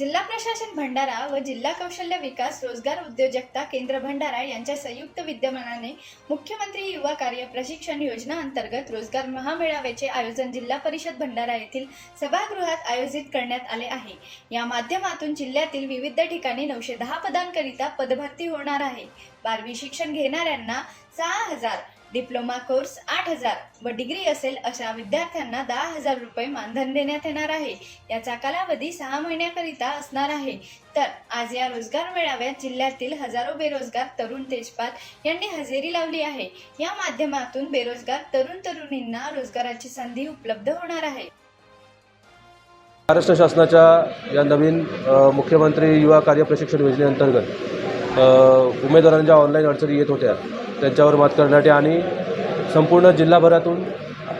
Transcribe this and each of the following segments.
जिल्हा प्रशासन भंडारा व जिल्हा कौशल्य विकास रोजगार उद्योजकता केंद्र भंडारा यांच्या संयुक्त विद्यमानाने मुख्यमंत्री युवा कार्य प्रशिक्षण योजना अंतर्गत रोजगार महामेळाव्याचे आयोजन जिल्हा परिषद भंडारा येथील सभागृहात आयोजित करण्यात आले आहे. या माध्यमातून जिल्ह्यातील विविध ठिकाणी नऊशे दहा पदांकरिता पदभरती होणार आहे. बारवी शिक्षण घेणाऱ्यांना सहा हजार डिप्लोमा कोर्स आठ हजार व डिग्री असेल अशा विद्यार्थ्यांना दहा हजार रुपये मानधन देण्यात येणार आहे. याचा कालावधी सहा महिन्याकरिता असणार आहे. तर आज या रोजगार मेळाव्यात जिल्ह्यातील हजारो बेरोजगार तरुण तेजपाल यांनी हजेरी लावली आहे. या माध्यमातून बेरोजगार तरुण तरुणींना रोजगाराची संधी उपलब्ध होणार आहे. महाराष्ट्र शासनाच्या या नवीन मुख्यमंत्री युवा कार्य प्रशिक्षण योजनेअंतर्गत उमेदवारांच्या ऑनलाईन अडचणी येत होत्या. त्यांच्यावर मात करण्यासाठी आणि संपूर्ण जिल्हाभरातून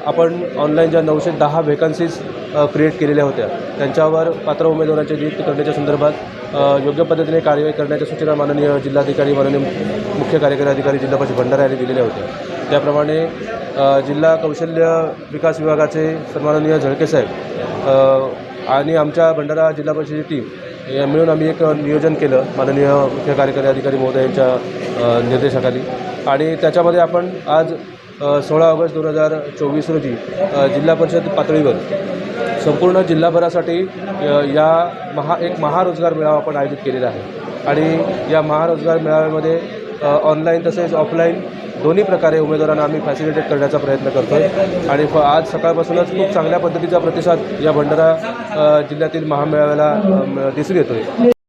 आपण ऑनलाईन ज्या नऊशे दहा व्हेकन्सीज क्रिएट केलेल्या होत्या त्यांच्यावर पात्र उमेदवारांची नियुक्ती करण्याच्या संदर्भात योग्य पद्धतीने कार्यवाही करण्याच्या सूचना माननीय जिल्हाधिकारी माननीय मुख्य कार्यकारी अधिकारी जिल्हा परिषद भंडारा यांनी दिलेल्या होत्या. त्याप्रमाणे जिल्हा कौशल्य विकास विभागाचे सन्माननीय झळके साहेब आणि आमच्या भंडारा जिल्हा परिषदेची टीम या मिळून आम्ही एक नियोजन केलं माननीय मुख्य कार्यकारी अधिकारी महोदय यांच्या निर्देशाखाली. आणि त्याच्यामध्ये आपण आज सोळा ऑगस्ट दोन हजार चोवीस रोजी जिल्हा परिषद पातळीवर संपूर्ण जिल्हाभरासाठी या महा एक महारोजगार मेळावा आपण आयोजित केलेला आहे. आणि या महारोजगार मेळाव्यामध्ये ऑनलाईन तसेच ऑफलाईन दोन्ही प्रकारे उमेदवारांना आम्ही फॅसिलिटेट करण्याचा प्रयत्न करतो आहे आणि फ आज सकाळपासूनच खूप चांगल्या पद्धतीचा प्रतिसाद या भंडारा जिल्ह्यातील महामेळाव्याला दिसून येतो आहे